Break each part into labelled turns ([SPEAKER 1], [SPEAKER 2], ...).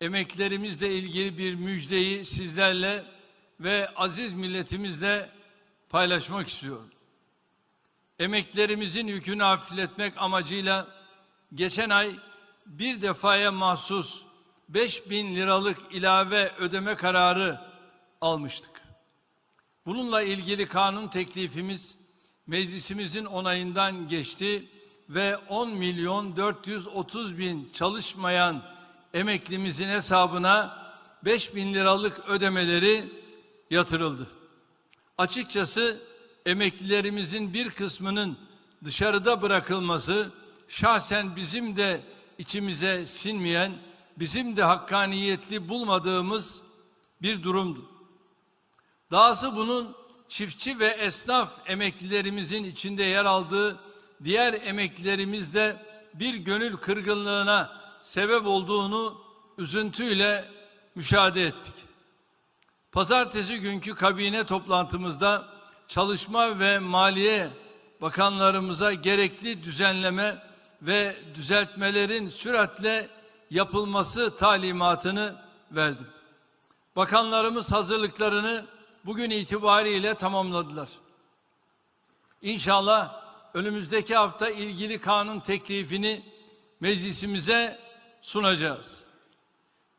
[SPEAKER 1] emeklerimizle ilgili bir müjdeyi sizlerle ve aziz milletimizle paylaşmak istiyorum. Emeklerimizin yükünü hafifletmek amacıyla geçen ay bir defaya mahsus 5 bin liralık ilave ödeme kararı almıştık. Bununla ilgili kanun teklifimiz meclisimizin onayından geçti ve 10 milyon 430 bin çalışmayan emeklimizin hesabına 5 bin liralık ödemeleri yatırıldı. Açıkçası emeklilerimizin bir kısmının dışarıda bırakılması şahsen bizim de içimize sinmeyen, bizim de hakkaniyetli bulmadığımız bir durumdu. Dahası bunun çiftçi ve esnaf emeklilerimizin içinde yer aldığı diğer emeklilerimizde bir gönül kırgınlığına sebep olduğunu üzüntüyle müşahede ettik. Pazartesi günkü kabine toplantımızda Çalışma ve Maliye bakanlarımıza gerekli düzenleme ve düzeltmelerin süratle yapılması talimatını verdim. Bakanlarımız hazırlıklarını bugün itibariyle tamamladılar. İnşallah önümüzdeki hafta ilgili kanun teklifini meclisimize sunacağız.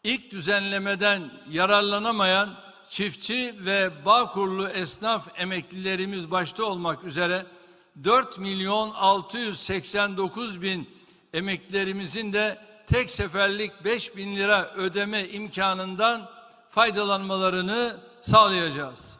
[SPEAKER 1] İlk düzenlemeden yararlanamayan çiftçi ve bağkurlu esnaf emeklilerimiz başta olmak üzere 4 milyon 689 bin emeklilerimizin de tek seferlik 5 bin lira ödeme imkanından faydalanmalarını sağlayacağız.